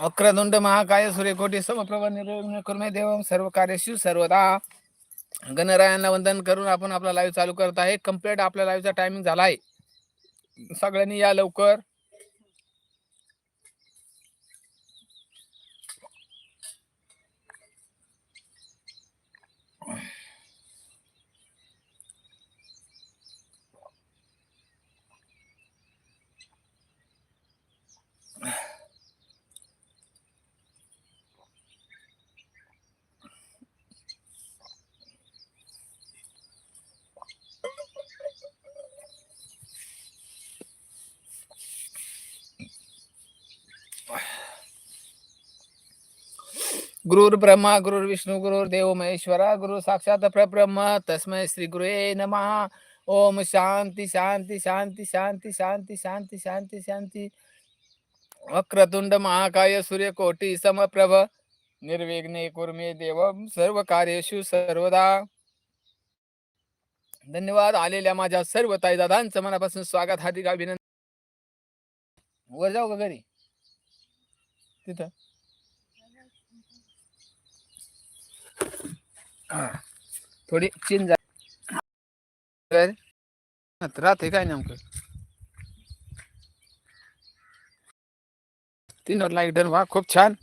वक्रदुंड महाकाय सूर्यकोटी समप्रभा निर्विघ्न कुर्मे देवम सर्व कार्यशिव सर्वदा. गणरायांना वंदन करून आपण आपला लाईव्ह चालू करत आहे. कंप्लीट आपल्या लाईव्हचा टायमिंग झाला आहे सगळ्यांनी या लवकर. गुरुर् ब्रह्मा गुरुर्विष्णू गुरुर्देव महेश्वरा गुरु साक्षात परब्रह्म तस्मै श्री गुरुवे नमः. ओम शांती शांती शांती शांती शांती शांती शांती शांती. वक्रतुंड महाकाय सूर्यकोटी समप्रभ. निर्विघ्ने कुर्मे देव सर्व कार्येषु सर्वदा. धन्यवाद. आलेल्या माझ्या सर्व ताई दादांचं मनापासून स्वागत. हार्दिक अभिनंदन. वर जाऊ का घरी? तिथं. थोडी चीन झाली काय नेमकं? तीनवर लाइट डन वा खूप छान.